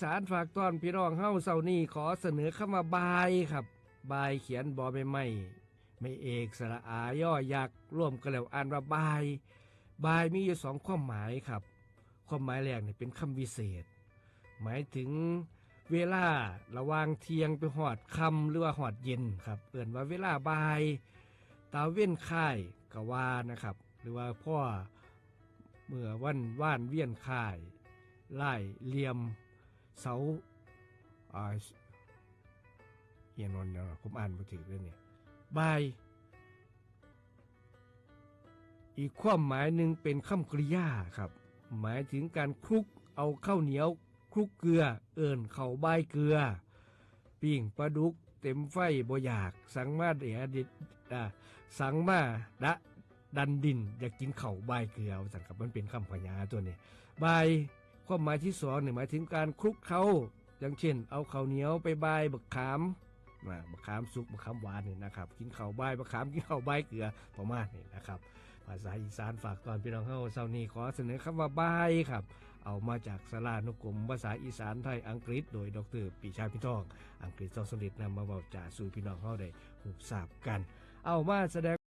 สานฝากต้อนพี่น้องเฮาเสานี้ขอเสนอคำว่าบายครับ บายเขียนบอใบไม้ไม่เอกสระอาย่อยักษ์ร่วมกันแล้วอ่านว่าบาย บายมีอยู่สองความหมายครับ ความหมายแรกเนี่ยเป็นคำวิเศษ หมายถึงเวลาระวางเทียงไปหอดคำหรือว่าหอดเย็นครับเอิ่นว่าเวลาบาย ตาเว้นค่ายกะว่านะครับ หรือว่าพ่อเมื่อวันว่านเวียนค่ายไล่เหลี่ยม เสาอ่าเฮียนนท์เนะผมอ่านมาถึงเรื่องนี้บาย อีกความหมายหนึ่งเป็นคำกริยาครับ หมายถึงการคลุกเอาข้าวเหนียวคลุกเกลือ เอิ่นเข่าบายเกลือปิ้งปลาดุกเต็มไฟบ่อยาก สังมาเดียดิดสังมาดะดันดิน อยากกินเข่าวบายเกลือสังกับมันเป็นคำพยาตัวนี้บาย ความหมายที่สองเนี่ยหมายถึงการคลุกเขาอย่างเช่น เอาข้าวเหนียวไปบายบักขามนะบักขามสุกบักขามหวานนี่นะครับ กินข้าวบายบักขามกินข้าวบายเกลือประมาณนี้นะครับ ภาษาอีสานฝากตอนพี่น้องเฮาเช้านี้ขอเสนอคำว่าบายครับ เอามาจากสารานุกรมภาษาอีสานไทยอังกฤษ โดยดรปีชาพิทอง อังกฤษทองสลิดนำมาเบาจ่าสู่พี่น้องเฮาได้หูทราบกัน เอามาแสดง